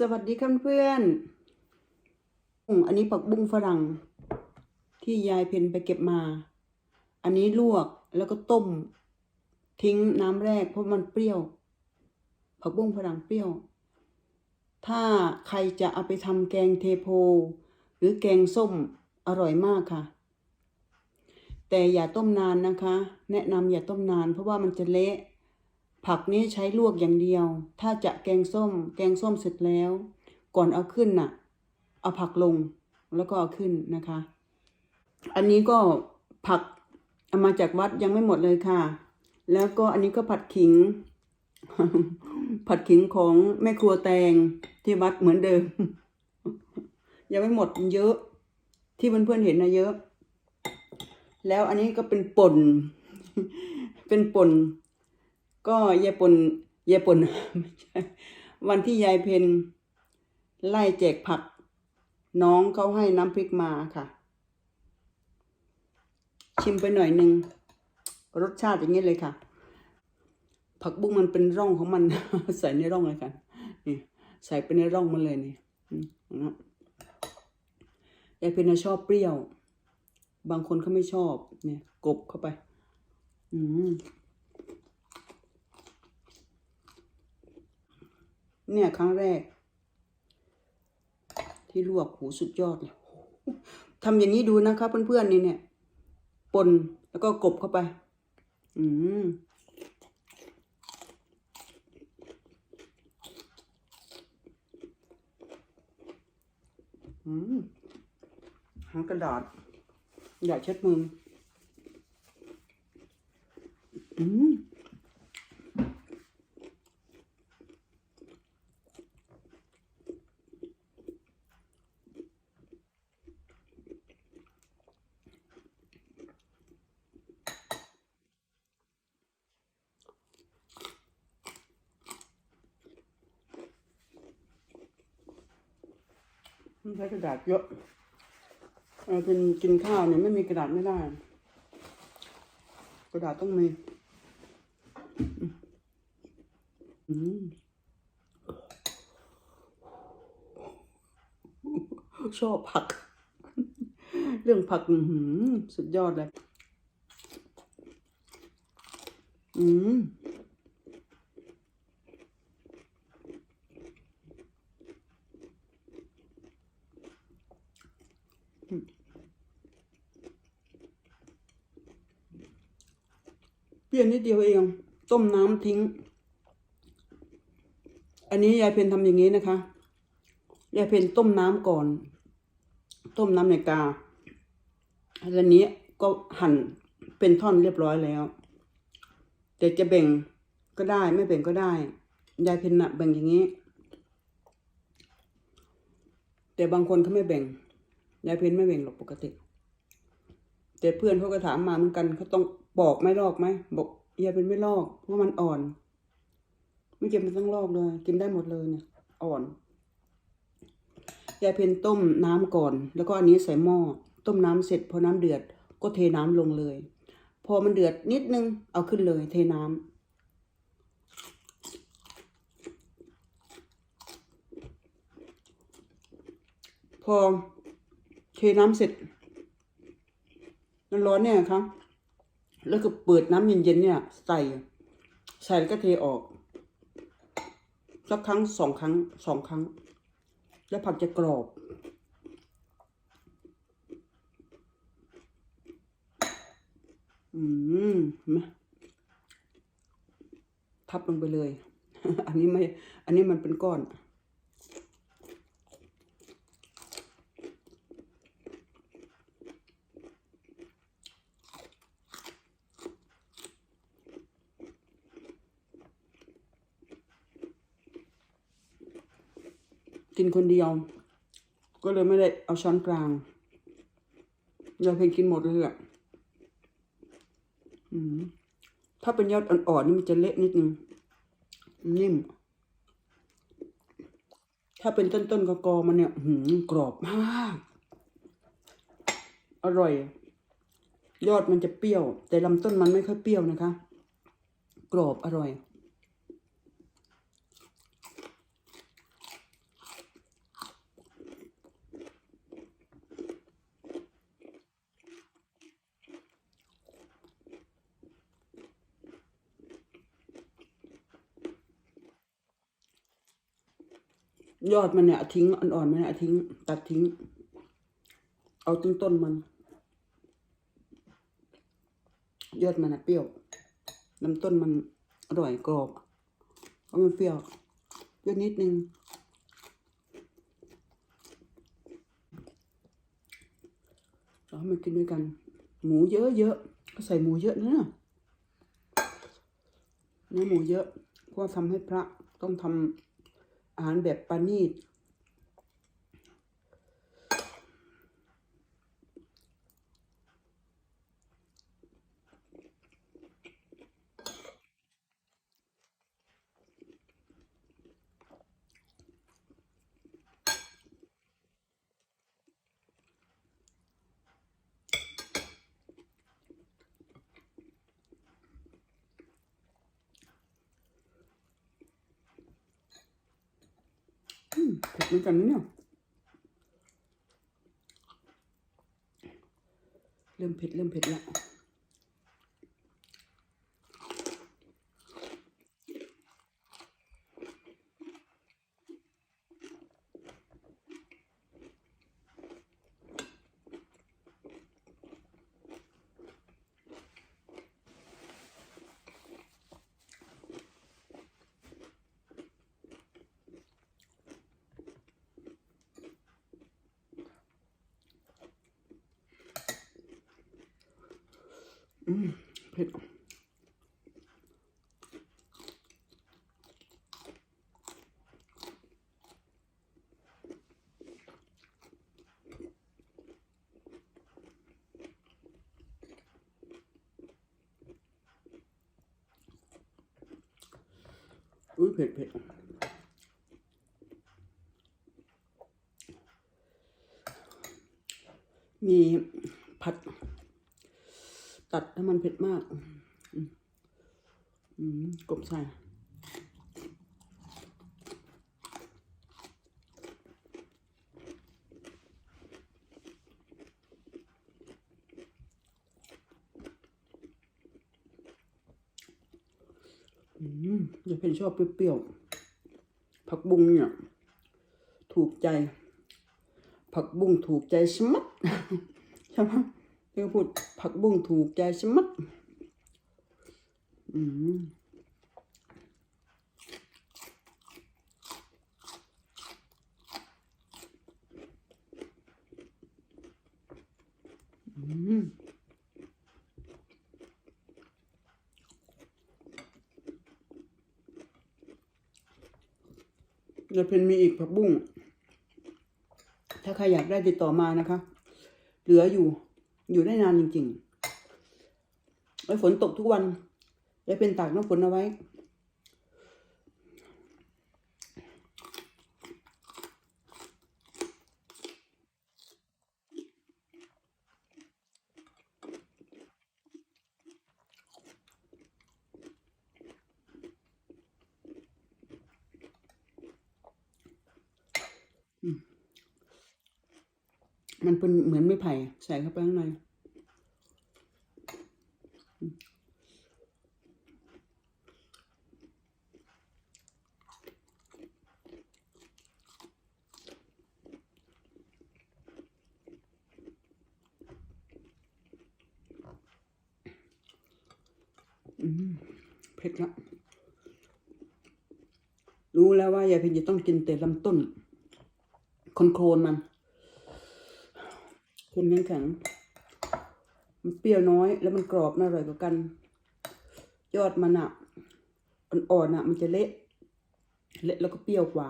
สวัสดีครับเพื่อน อันนี้ผักบุ้งฝรั่ง ที่ยายเพนไปเก็บมา อันนี้ลวกแล้วก็ต้ม ทิ้งน้ำแรกเพราะมันเปรี้ยว ผักบุ้งฝรั่งเปรี้ยว ถ้าใครจะเอาไปทำแกงเทโพ หรือแกงส้มอร่อยมากค่ะ แต่อย่าต้มนานนะคะ แนะนำอย่าต้มนานเพราะว่ามันจะเละ ผักนี้ใช้ลวกอย่างเดียว ถ้าจะแกงส้ม แกงส้มเสร็จแล้ว ก่อนเอาขึ้นน่ะ เอาผักลงแล้วก็เอาขึ้นนะคะ อันนี้ก็ผักเอามาจากวัดยังไม่หมดเลยค่ะ แล้วก็อันนี้ก็ผัดขิง ผัดขิงของแม่ครัวแตงที่วัดเหมือนเดิม ยังไม่หมดเยอะ ที่เพื่อนๆเห็นนะเยอะ แล้วอันนี้ก็เป็นป่น เป็นป่น ก็ยายปนยายปนวันที่ยายเพนไล่แจกผัก น้องเขาให้น้ำพริกมาค่ะ ชิมไปหน่อยหนึ่งรสชาติอย่างนี้เลยค่ะ ผักบุ้งมันเป็นร่องของมัน ใส่ในร่องเลยค่ะนี่ใส่ไปในร่องมันเลยนี่นะยายเพนน่ะชอบเปรี้ยว บางคนเขาไม่ชอบ เนี่ย กบเข้าไป อืม เนี่ยครั้งแรก ที่ลวกหูสุดยอดเลยทำอย่างนี้ดูนะครับเพื่อนๆนี่เนี่ยปนแล้วก็กบเข้าไป อืมอืมหางกระดาษอย่าเช็ดมืออืม ช้กระดาษเยอะเออเป็นกินข้าวเนี่ยไม่มีกระดาษไม่ได้ กระดาษต้องมีอืมชอบผัก เรื่องผักสุดยอดเลย อืม เปลี่ยนนิดเดียวเอง ต้มน้ำทิ้ง อันนี้ยายเพนทำอย่างนี้นะคะ ยายเพนต้มน้ำก่อน ต้มน้ำในกาแล้วนี้ก็หั่นเป็นท่อนเรียบร้อยแล้วแต่จะแบ่งก็ได้ไม่แบ่งก็ได้ ยายเพนนะแบ่งอย่างนี้ แต่บางคนเขาไม่แบ่ง ยายเพนไม่แบ่งหรอกปกติ แต่เพื่อนเขาก็ถามมาเหมือนกันเขาต้อง ปอกไม่ลอกไหมบอกยายเป็นไม่ลอกเพราะมันอ่อนไม่เก็บมันต้องลอกเลย กินได้หมดเลยเนี่ย อ่อนยายเพนต้มน้ำก่อน แล้วก็อันนี้ใส่หม้อต้มน้ำเสร็จพอน้ำเดือดก็เทน้ำลงเลย พอมันเดือดนิดนึงเอาขึ้นเลย เทน้ำพอเทน้ำเสร็จร้อนๆเนี่ยครับ แล้วก็เปิดน้ำเย็นๆเนี่ย ใส่ใส่แล้วก็เทออกสักครั้งสองครั้งสองครั้ง แล้วผักจะกรอบ อืมมาทับลงไปเลย อันนี้ไม่ อันนี้มันเป็นก้อน กิน คนเดียว ก็เลยไม่ได้เอาช้อนกลางยายเพ็งกินหมดเลยอะถ้าเป็นยอดอ่อนๆนี่มันจะเละนิดนึงนิ่ม ถ้าเป็นต้นๆกอมันเนี่ยหืมกรอบมาก อร่อย ยอดมันจะเปรี้ยว แต่ลำต้นมันไม่ค่อยเปรี้ยวนะคะ กรอบอร่อย ยอดมันเนี่ยทิ้งอ่อนๆมันเนี่ยทิ้ง ตัดทิ้ง เอาต้นต้นมัน ยอดมันอะเปรี้ยวลำต้นมันอร่อยกรอบเพราะมันเปรี้ยวเปรี้ยวนิดนึงเราให้มันกินด้วยกัน หมูเยอะๆก็ใส่หมูเยอะนะเนื้อหมูเยอะเพราะทำให้พระต้องทำ อาหารแบบประณีต อื เหมือนกันนะเนี่ยเริ่มเผ็ดเริ่มเผ็ดแล้ว อืมเผ็ดอุ้ยเผ็ดเผ็ดมีผัด ตัดถ้ามันเผ็ดมาก อืมกบใส่อืมอย่าเป็นชอบเปรี้ยวๆ ผักบุ้งเนี่ย ถูกใจ ผักบุ้งถูกใจชะมัดใช่ไหม ที่เขาพูดผักบุ้งถูกใจชะมัดอืมเดี๋ยวเพนมีอีกผักบุ้ง ถ้าใครอยากได้ติดต่อมานะคะ เหลืออยู่ อยู่ได้นานจริงๆไว้ฝนตกทุกวันยาเป็นตากน้ำฝนเอาไว้ มันเป็นเหมือนไม่ไผ่ใส่เข้าไปข้างใน เผ็ดละรู้แล้วว่ายายเพ็ญจะต้องกินแต่ลำต้นคนโคลนมันคนแข็งแข็ง มันเปรี้ยวน้อย แล้วมันกรอบน่าอร่อยกว่ากัน ยอดมันอะอ่อนๆอะมันจะเละเละแล้วก็เปรี้ยวกว่า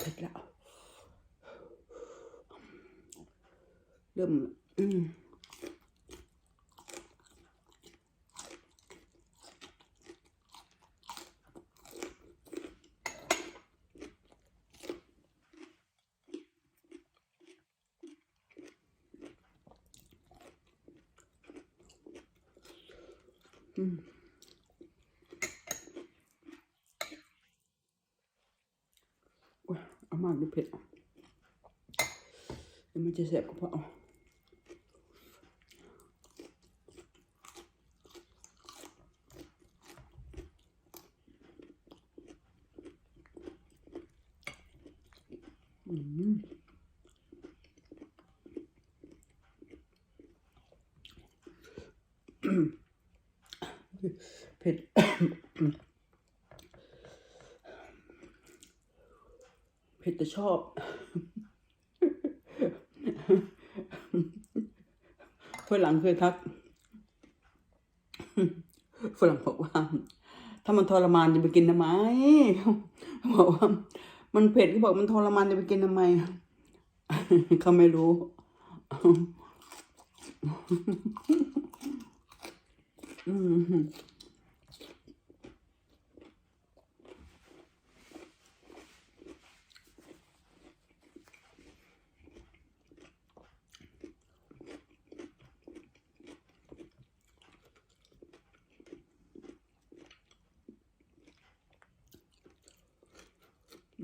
เผ็ดแล้วเริ่มอืม อืมโอ้ย เอามากดิเผ็ดเดี๋ยวมันจะแสบกระเพาะเอา อืมเผ็ด เผ็ดแต่ช อบ ฝรั่งเคยทัก ฝรั่งบอกว่า ถ้ามันทรมานจะไปกินทำไมบอกว่า มันเผ็ดก็บอกมันทรมานจะไปกินทำไม เขาไม่รู้อืม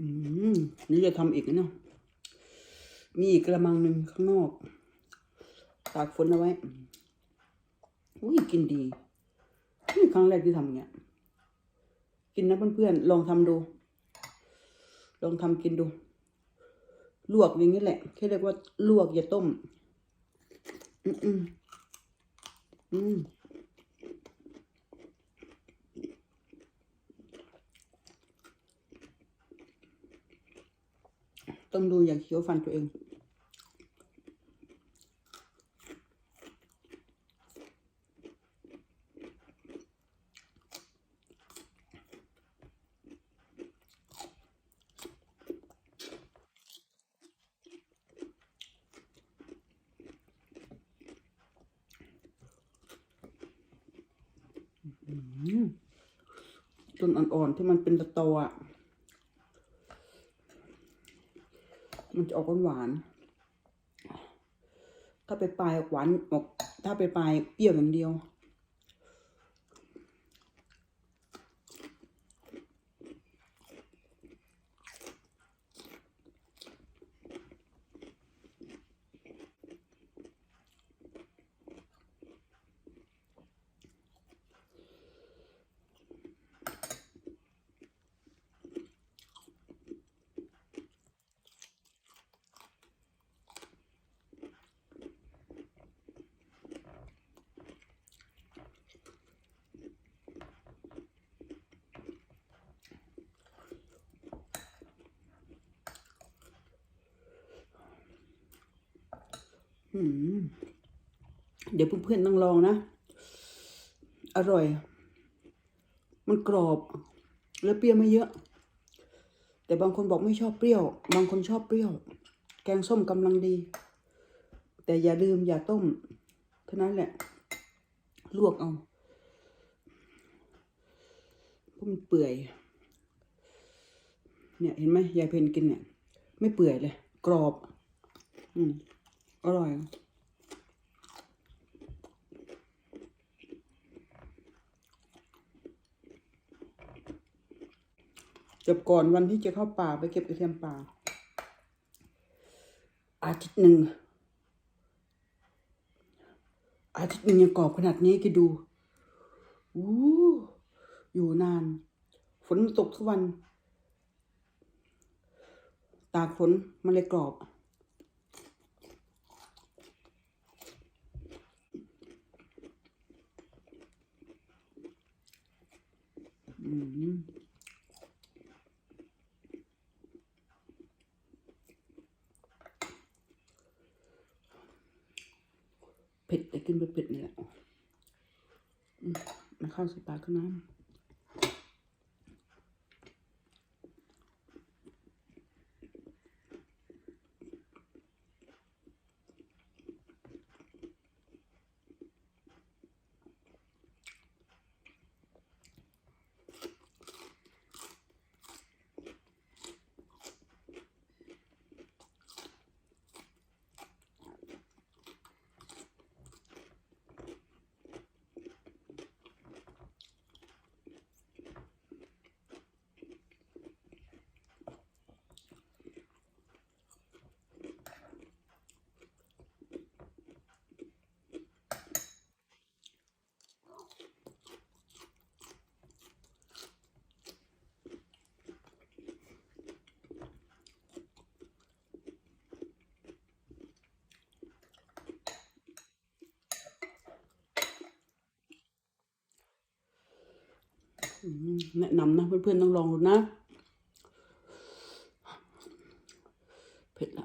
นี่จะทำอีกนะมีอีกกระมังหนึ่งข้างนอก ตากฝนเอาไว้ อุ้ยกินดีนี่ครั้งแรกที่ทำเงี้ยกินนะเพื่อนๆ ลองทำดู ลองทำกินดู ลวกอย่างนี้แหละแค่เรียกว่าลวกอย่าต้ม อืมอืมอืม ต้องดูอย่างเคี้ยวฟันตัวเอง ต้นอ่อนๆที่มันเป็นตะตออะ มันจะออกหวาน ถ้าไปปลายออกหวานออกถ้าไปปลายเปรี้ยวอย่างเดียว เดี๋ยวเพื่อนๆต้องลองนะ อร่อย มันกรอบ แล้วเปรี้ยวไม่เยอะ แต่บางคนบอกไม่ชอบเปรี้ยว บางคนชอบเปรี้ยว แกงส้มกำลังดี แต่อย่าลืมอย่าต้ม เท่านั้นแหละ ลวกเอาเพราะมันเปื่อย เนี่ยเห็นไหมยายเพนกินเนี่ย ไม่เปื่อยเลย กรอบ อืม อร่อยจบก่อนวันที่จะเข้าป่าไปเก็บกระเทียมป่า อาทิตย์หนึ่ง อาทิตย์หนึ่งยังกรอบขนาดนี้คิดูอู้อยู่นานฝนมันตกทุกวัน ตากฝนมันเลยกรอบ อืม เผ็ดแต่กินเผ็ดๆนี่แหละมมาเข้าใส่ปากก็น้ำ แนะนำนะเพื่อนๆต้องลองดูนะ เผ็ดละ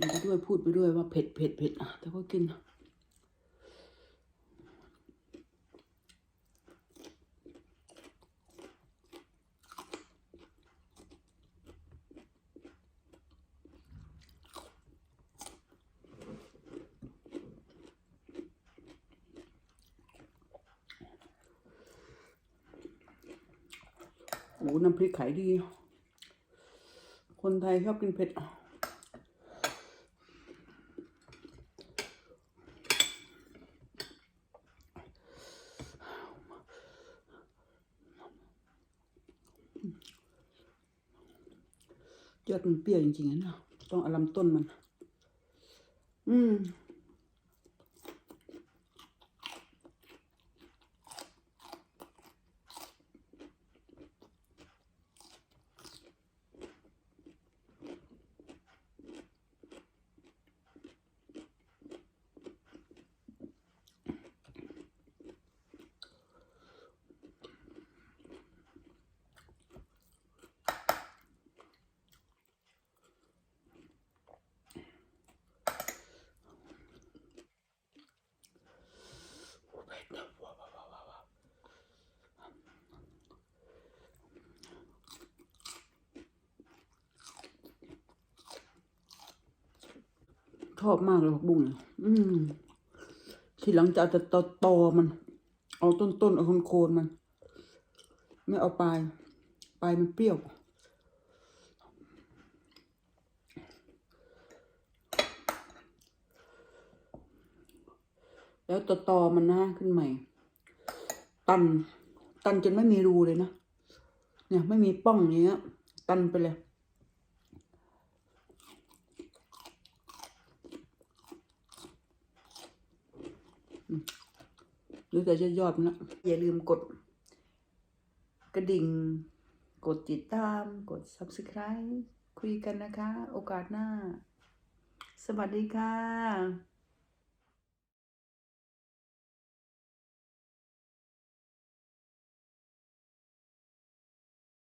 กินไปด้วยพูดไปด้วยว่าเผ็ดเผ็ดเผ็ดอะแต่ก็กินโอ้น้ำพริกขายดี คนไทยชอบกินเผ็ด ยอดมันเปรี้ยวจริงๆนะต้องอลำต้นมัน อืม ชอบมากเลยผักบุ้งอืมทีหลังจะเอาแต่ตอตอมัน เอาต้นต้นๆเอาโคนๆมัน ไม่เอาปลายปลายมันเปรี้ยว แล้วตอตอมันนะขึ้นใหม่ ตัน ตันจนไม่มีรูเลยนะเนี่ยไม่มีป้องอย่างเงี้ย ตันไปเลย หรือแต่จะยอดมันนะอย่าลืมกด กระดิ่ง กดติดตาม กด subscribe คุยกันนะคะ โอกาสหน้า สวัสดีค่ะ